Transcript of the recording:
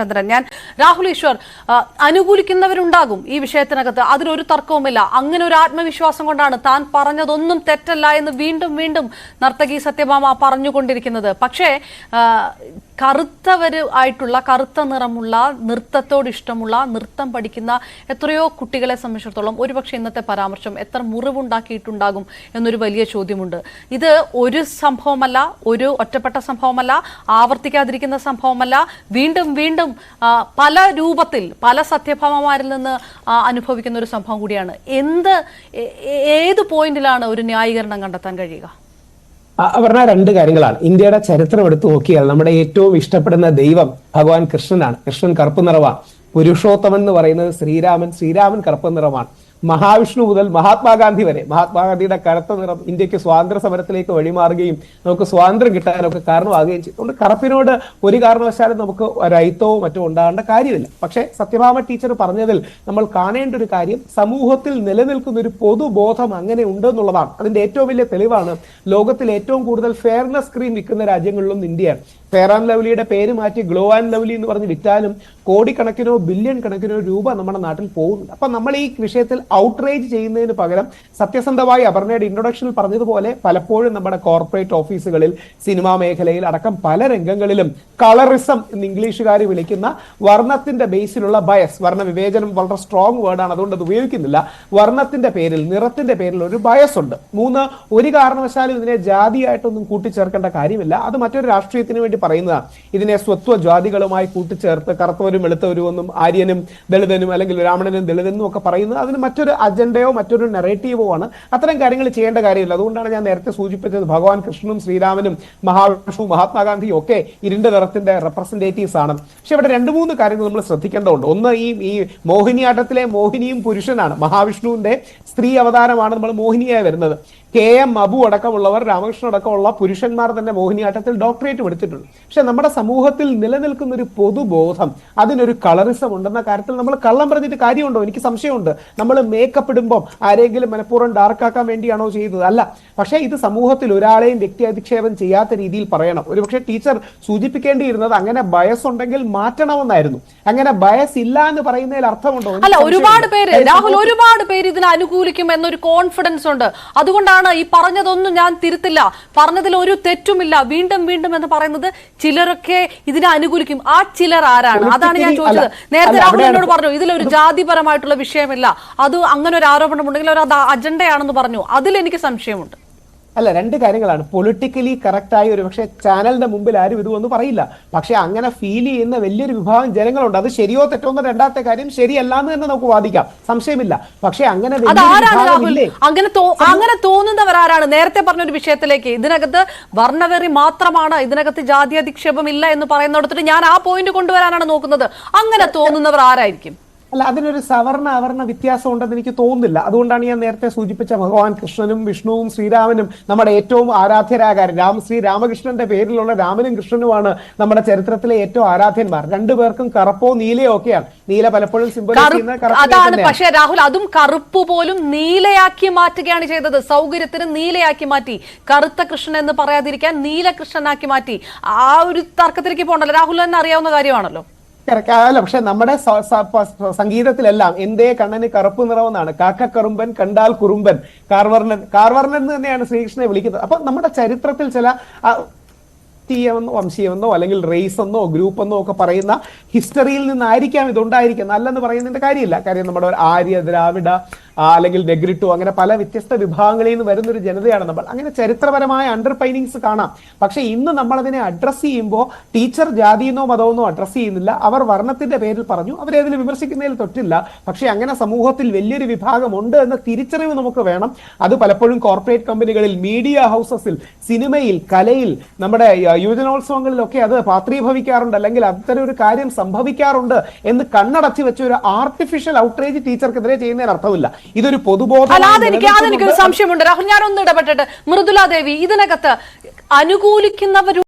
ചന്ദ്രൻ ഞാൻ രാഹുൽ ഈശ്വർ അനുകൂലിക്കുന്നവരുണ്ടാകും ഈ വിഷയത്തിനകത്ത്. അതിലൊരു തർക്കവുമില്ല. അങ്ങനെ ഒരു ആത്മവിശ്വാസം കൊണ്ടാണ് താൻ പറഞ്ഞതൊന്നും തെറ്റല്ല എന്ന് വീണ്ടും വീണ്ടും നർത്തകി സത്യഭാമ പറഞ്ഞുകൊണ്ടിരിക്കുന്നത്. പക്ഷേ കറുത്തവര് ആയിട്ടുള്ള കറുത്ത നിറമുള്ള നൃത്തത്തോട് ഇഷ്ടമുള്ള നൃത്തം പഠിക്കുന്ന എത്രയോ കുട്ടികളെ സംബന്ധിച്ചിടത്തോളം ഒരുപക്ഷെ ഇന്നത്തെ പരാമർശം എത്ര മുറിവുണ്ടാക്കിയിട്ടുണ്ടാകും എന്നൊരു വലിയ ചോദ്യമുണ്ട്. ഇത് ഒരു സംഭവമല്ല ഒരു ഒറ്റപ്പെട്ട സംഭവമല്ല ആവർത്തിക്കാതിരിക്കുന്ന സംഭവമല്ല. വീണ്ടും വീണ്ടും പല രൂപത്തിൽ പല സത്യഭാമമാരിൽ നിന്ന് അനുഭവിക്കുന്ന ഒരു സംഭവം കൂടിയാണ്. എന്ത് ഏത് പോയിന്റിലാണ് ഒരു ന്യായീകരണം കണ്ടെത്താൻ കഴിയുക? പറഞ്ഞ രണ്ട് കാര്യങ്ങളാണ്. ഇന്ത്യയുടെ ചരിത്രം എടുത്തു നോക്കിയാൽ നമ്മുടെ ഏറ്റവും ഇഷ്ടപ്പെടുന്ന ദൈവം ഭഗവാൻ കൃഷ്ണനാണ്. കൃഷ്ണൻ കറുപ്പ് നിറവാണ്. പുരുഷോത്തമൻ എന്ന് പറയുന്നത് ശ്രീരാമൻ. ശ്രീരാമൻ കറുപ്പ് നിറമാണ്. മഹാവിഷ്ണു മുതൽ മഹാത്മാഗാന്ധി വരെ. മഹാത്മാഗാന്ധിയുടെ കറുത്ത നിറം ഇന്ത്യയ്ക്ക് സ്വാതന്ത്ര്യ സമരത്തിലേക്ക് വഴിമാറുകയും നമുക്ക് സ്വാതന്ത്ര്യം കിട്ടാനൊക്കെ കാരണമാകുകയും ചെയ്തു. അതുകൊണ്ട് കറുപ്പിനോട് ഒരു കാരണവശാലും നമുക്ക് ഒരൈത്തവും മറ്റോ ഉണ്ടാകേണ്ട കാര്യമില്ല. പക്ഷേ സത്യഭാമ ടീച്ചർ പറഞ്ഞതിൽ നമ്മൾ കാണേണ്ട ഒരു കാര്യം സമൂഹത്തിൽ നിലനിൽക്കുന്ന ഒരു പൊതുബോധം അങ്ങനെ ഉണ്ടെന്നുള്ളതാണ്. അതിന്റെ ഏറ്റവും വലിയ തെളിവാണ് ലോകത്തിൽ ഏറ്റവും കൂടുതൽ ഫെയർനെസ് ക്രീം വിൽക്കുന്ന രാജ്യങ്ങളിലും ഇന്ത്യയാണ് ഫെയർ ആൻഡ് ലവ്ലിയുടെ പേര് മാറ്റി ഗ്ലോ ആൻഡ് ലവ്ലി എന്ന് പറഞ്ഞ് വിറ്റാലും കോടിക്കണക്കിനോ ബില്യൺ കണക്കിനോ രൂപ നമ്മുടെ നാട്ടിൽ പോകുന്നുണ്ട് അപ്പൊ നമ്മൾ ഈ വിഷയത്തിൽ ഔട്ട്റേജ് ചെയ്യുന്നതിന് പകരം സത്യസന്ധമായി അപർണയുടെ ഇൻട്രൊഡക്ഷനിൽ പറഞ്ഞതുപോലെ പലപ്പോഴും നമ്മുടെ കോർപ്പറേറ്റ് ഓഫീസുകളിൽ സിനിമാ മേഖലയിൽ അടക്കം പല രംഗങ്ങളിലും കളറിസം എന്ന് ഇംഗ്ലീഷുകാർ വിളിക്കുന്ന വർണത്തിന്റെ ബേസിലുള്ള ബയസ് വർണ വിവേചനം വളരെ സ്ട്രോങ് വേർഡാണ് അതുകൊണ്ട് അത് ഉപയോഗിക്കുന്നില്ല. വർണത്തിന്റെ പേരിൽ നിറത്തിന്റെ പേരിൽ ഒരു ബയസ് ഉണ്ട്. മൂന്ന് ഒരു കാരണവശാലും ഇതിനെ ജാതിയായിട്ടൊന്നും കൂട്ടിച്ചേർക്കേണ്ട കാര്യമില്ല. അത് മറ്റൊരു രാഷ്ട്രീയത്തിന് വേണ്ടി പറയുന്നതാണ്. ഇതിനെ സ്വത്വ ജാതികളുമായി കൂട്ടിച്ചേർത്ത് കറുത്തവരും വെളുത്തവരും ഒന്നും ആര്യനും ദളിതനും അല്ലെങ്കിൽ ബ്രാഹ്മണനും ദളിതനും ഒക്കെ പറയുന്നത് അതിന് അജണ്ടയോ മറ്റൊരു നെറേറ്റീവോ ആണ്. അത്തരം കാര്യങ്ങൾ ചെയ്യേണ്ട കാര്യമില്ല. അതുകൊണ്ടാണ് ഞാൻ നേരത്തെ സൂചിപ്പിച്ചത് ഭഗവാൻ കൃഷ്ണനും ശ്രീരാമനും മഹാവിഷ്ണു മഹാത്മാഗാന്ധിയും ഒക്കെ ഇരുണ്ട നിറത്തിന്റെ റെപ്രസെന്റേറ്റീവ്സ് ആണ്. പക്ഷെ ഇവിടെ രണ്ട് മൂന്ന് കാര്യങ്ങൾ നമ്മൾ ശ്രദ്ധിക്കേണ്ടതുണ്ട്. ഒന്ന് ഈ ഈ മോഹിനിയാട്ടത്തിലെ മോഹിനിയും പുരുഷനാണ്. മഹാവിഷ്ണുവിന്റെ സ്ത്രീ അവതാരമാണ് നമ്മൾ മോഹിനിയായി വരുന്നത്. കെ എം അബു അടക്കമുള്ളവർ രാമകൃഷ്ണൻ അടക്കമുള്ള പുരുഷന്മാർ തന്നെ മോഹിനിയാട്ടത്തിൽ ഡോക്ടറേറ്റ് എടുത്തിട്ടുണ്ട്. പക്ഷെ നമ്മുടെ സമൂഹത്തിൽ നിലനിൽക്കുന്ന ഒരു പൊതുബോധം അതിനൊരു കളറിസം ഉണ്ടെന്ന കാര്യത്തിൽ നമ്മൾ കള്ളം പറഞ്ഞിട്ട് കാര്യമുണ്ടോ? എനിക്ക് സംശയമുണ്ട്. നമ്മൾ മേക്കപ്പ് ഇടുമ്പോൾ ആരെങ്കിലും മനഃപൂർവം ഡാർക്കാക്കാൻ വേണ്ടിയാണോ ചെയ്യുന്നത്? അല്ല. പക്ഷേ ഇത് സമൂഹത്തിൽ ഒരാളെയും വ്യക്തി അധിക്ഷേപം ചെയ്യാത്ത രീതിയിൽ പറയണം. ഒരുപക്ഷെ ടീച്ചർ സൂചിപ്പിക്കേണ്ടിയിരുന്നത് അങ്ങനെ ബയസ് ഉണ്ടെങ്കിൽ മാറ്റണമെന്നായിരുന്നു. അങ്ങനെ ബയസ് ഇല്ല എന്ന് പറയുന്നതിൽ അർത്ഥമുണ്ടോ? അല്ല ഒരുപാട് പേര് രാഹുൽ ഒരുപാട് പേര് ഇതിനെ അനുകൂലിക്കും എന്നൊരു കോൺഫിഡൻസ് ഉണ്ട്. അതുകൊണ്ടാണ് ഈ പറഞ്ഞതൊന്നും ഞാൻ തിരുത്തില്ല. പറഞ്ഞതിൽ ഒരു തെറ്റുമില്ല. വീണ്ടും വീണ്ടും എന്ന് പറയുന്നത് ചിലരൊക്കെ ഇതിനെ അനുകൂലിക്കും. ആ ചിലർ ആരാണ്? അതാണ് ഞാൻ ചോദിച്ചത്. നേരത്തെ രാഹുൽ എന്നോട് പറഞ്ഞു ഇതിലൊരു ജാതിപരമായിട്ടുള്ള വിഷയമില്ല. അത് അങ്ങനെ ഒരു ആരോപണം ഉണ്ടെങ്കിൽ അത് അജണ്ടയാണെന്ന് പറഞ്ഞു. അതിൽ എനിക്ക് സംശയമുണ്ട്. അല്ല രണ്ട് കാര്യങ്ങളാണ്. പൊളിറ്റിക്കലി കറക്റ്റായി ഒരു പക്ഷേ ചാനലിന്റെ മുമ്പിൽ ആരും ഇതൊന്നും പറയില്ല. പക്ഷെ അങ്ങനെ ഫീൽ ചെയ്യുന്ന വലിയൊരു വിഭാഗം ജനങ്ങളുണ്ട്. അത് ശരിയോ തെറ്റോ എന്ന രണ്ടാമത്തെ കാര്യം ശരിയല്ല എന്ന് തന്നെ നമുക്ക് വാദിക്കാം. സംശയമില്ല. പക്ഷെ അങ്ങനെ അങ്ങനെ? അങ്ങനെ തോന്നുന്നവർ ആരാണ് നേരത്തെ നേരത്തെ പറഞ്ഞൊരു വിഷയത്തിലേക്ക്. ഇതിനകത്ത് വർണവെറി മാത്രമാണ്. ഇതിനകത്ത് ജാതി അധിക്ഷേപം ഇല്ല എന്ന് പറയുന്നിടത്തിട്ട് ഞാൻ ആ പോയിന്റ് കൊണ്ടുവരാനാണ് നോക്കുന്നത്. അങ്ങനെ തോന്നുന്നവർ ആരായിരിക്കും? അല്ല അതിനൊരു സവർണ അവർണ വ്യത്യാസം ഉണ്ടെന്ന് എനിക്ക് തോന്നുന്നില്ല. അതുകൊണ്ടാണ് ഞാൻ നേരത്തെ സൂചിപ്പിച്ച ഭഗവാൻ കൃഷ്ണനും വിഷ്ണുവും ശ്രീരാമനും നമ്മുടെ ഏറ്റവും ആരാധ്യരാകാരൻ. രാം രാമ ശ്രീ രാമകൃഷ്ണന്റെ പേരിലുള്ള രാമനും കൃഷ്ണനുമാണ് നമ്മുടെ ചരിത്രത്തിലെ ഏറ്റവും ആരാധ്യന്മാർ. രണ്ടുപേർക്കും കറുപ്പോ നീലയോ ഒക്കെയാണ്. നീല പലപ്പോഴും സിമ്പിൾ അതാണ്. പക്ഷേ രാഹുൽ അതും കറുപ്പ് പോലും നീലയാക്കി മാറ്റുകയാണ് ചെയ്തത്. സൗകര്യത്തിന് നീലയാക്കി മാറ്റി. കറുത്ത കൃഷ്ണൻ എന്ന് പറയാതിരിക്കാൻ നീലകൃഷ്ണനാക്കി മാറ്റി. ആ ഒരു തർക്കത്തിലേക്ക് പോകണ്ടല്ലോ. രാഹുൽ തന്നെ അറിയാവുന്ന കാര്യമാണല്ലോ. അല്ല പക്ഷെ നമ്മുടെ സംഗീതത്തിലെല്ലാം എന്തേ കണ്ണന് കറുപ്പ് നിറമെന്നാണ്. കാക്ക കറുമ്പൻ കണ്ടാൽ കുറുമ്പൻ. കാർവർണൻ കാർവർണൻ എന്ന് തന്നെയാണ് ശ്രീകൃഷ്ണനെ വിളിക്കുന്നത്. അപ്പൊ നമ്മുടെ ചരിത്രത്തിൽ ചില ആ, വംശീയമെന്നോ അല്ലെങ്കിൽ റേസ് എന്നോ ഗ്രൂപ്പ് എന്നോ ഒക്കെ പറയുന്ന ഹിസ്റ്ററിയിൽ നിന്നായിരിക്കാം ഇതുണ്ടായിരിക്കുന്നത്. അല്ലെന്ന് പറയുന്നതിന്റെ കാര്യമില്ല. കാര്യം നമ്മുടെ ആര്യ ദ്രാവിഡ അല്ലെങ്കിൽ നെഗ്രിട്ടോ അങ്ങനെ പല വ്യത്യസ്ത വിഭാഗങ്ങളിൽ നിന്ന് വരുന്ന ഒരു ജനതയാണ് നമ്മൾ. അങ്ങനെ ചരിത്രപരമായ അണ്ടർപൈനിങ്സ് കാണാം. പക്ഷെ ഇന്ന് നമ്മൾ അതിനെ അഡ്രസ് ചെയ്യുമ്പോൾ ടീച്ചർ ജാതിയെന്നോ മതമെന്നോ അഡ്രസ് ചെയ്യുന്നില്ല. അവർ വർണത്തിന്റെ പേരിൽ പറഞ്ഞു. അവരെ അതിൽ വിമർശിക്കുന്നതിൽ തൊറ്റില്ല പക്ഷെ അങ്ങനെ സമൂഹത്തിൽ വലിയൊരു വിഭാഗം ഉണ്ട് എന്ന തിരിച്ചറിവ് നമുക്ക് വേണം. അത് പലപ്പോഴും കോർപ്പറേറ്റ് കമ്പനികളിൽ മീഡിയ ഹൗസസിൽ സിനിമയിൽ കലയിൽ നമ്മുടെ യുവജനോത്സവങ്ങളിലൊക്കെ അത് പാത്രീഭവിക്കാറുണ്ട്. അല്ലെങ്കിൽ അത്തരം ഒരു കാര്യം സംഭവിക്കാറുണ്ട് എന്ന് കണ്ണടച്ച് വെച്ച ഒരു ആർട്ടിഫിഷ്യൽ ഔട്ട്റേജ് ടീച്ചർക്കെതിരെ ചെയ്യുന്നതിന് അർത്ഥമില്ല. ഇതൊരു പൊതുബോധം അല്ലാതെ എനിക്ക് അതെനിക്കൊരു സംശയമുണ്ട്. രാഹുൽ ഞാനൊന്ന് ഇടപെട്ടിട്ട്. മൃദുല ദേവി ഇതിനകത്ത് അനുകൂലിക്കുന്നവരും